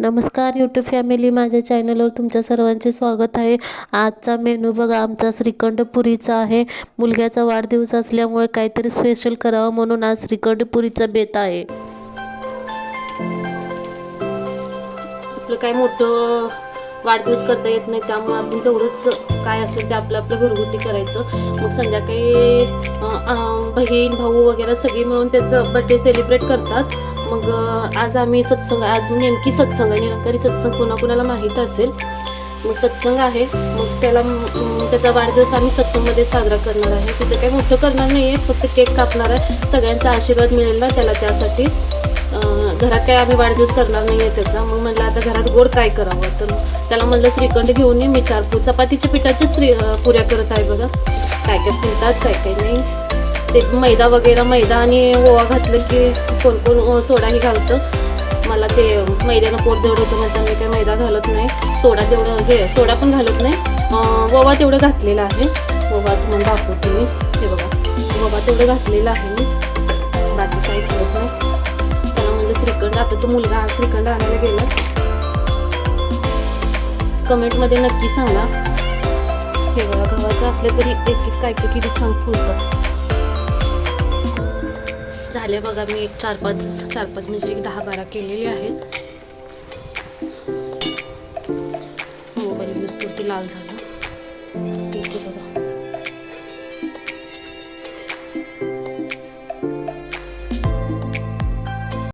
नमस्कार YouTube family माझ्या चॅनलवर तुमच्या सर्वांचे स्वागत आहे. आजचा मेनू बघा आमचा श्रीखंड पुरीचा आहे. मुलग्याचा वाढदिवस असल्यामुळे काहीतरी स्पेशल करावं म्हणून आज श्रीखंड पुरीचा बेत आहे. आपलं काय मोठं वाढदिवस करता येत नाही त्यामुळे आपण तेवढंच काय असेल ते आपलं आपलं घरगुती करायचं. मग संध्याकाळी बहीण भाऊ वगैरे सगळी मिळून त्याचं बड्डे सेलिब्रेट करतात. मग आज आम्ही सत्संग आज नेमकी सत्संग आहे निरंकारी सत्संग कोणाकोणाला माहीत असेल मग सत्संग आहे. मग त्याला त्याचा वाढदिवस आम्ही सत्संगमध्ये साजरा करणार आहे. तिथे काही मोठं करणार नाही आहे फक्त केक कापणार आहे. सगळ्यांचा आशीर्वाद मिळेल ना त्याला त्यासाठी. घरात काय आम्ही वाढदिवस करणार नाही आहे त्याचा. मग म्हणलं आता घरात गोड काय करावं? तर त्याला म्हणलं श्रीखंड घेऊन ये मी चार चपातीच्या पिठाच्याच पुऱ्या करत आहे बघा. काय काय फिरतात काय काय नाही. ते मैदा वगैरे मैदा आणि ओवा घातलं की कोण कोण सोडाही घालतं. मला ते मैद्यानं पोट जेवढं होतं म्हणता मी काही मैदा घालत नाही. सोडा तेवढं घे सोडा पण घालत नाही. ओवा तेवढं घातलेला आहे. ओवा तुम्हाला दाखवते मी. हे बघा ओवा तेवढं घातलेलं आहे मी. बाकी काही करत नाही त्याला म्हणजे श्रीखंड. आता तो मुलगा श्रीखंड आणायला गेला. कमेंटमध्ये नक्की सांगा. हे बघा गव्हाचं असले तरी एक एक काय काय किती छान फुलतं. झाले बघा मी एक चार पाच चार पाच म्हणजे एक दहा बारा केलेली आहेत. मोबाईल यूज करते लाल झाला.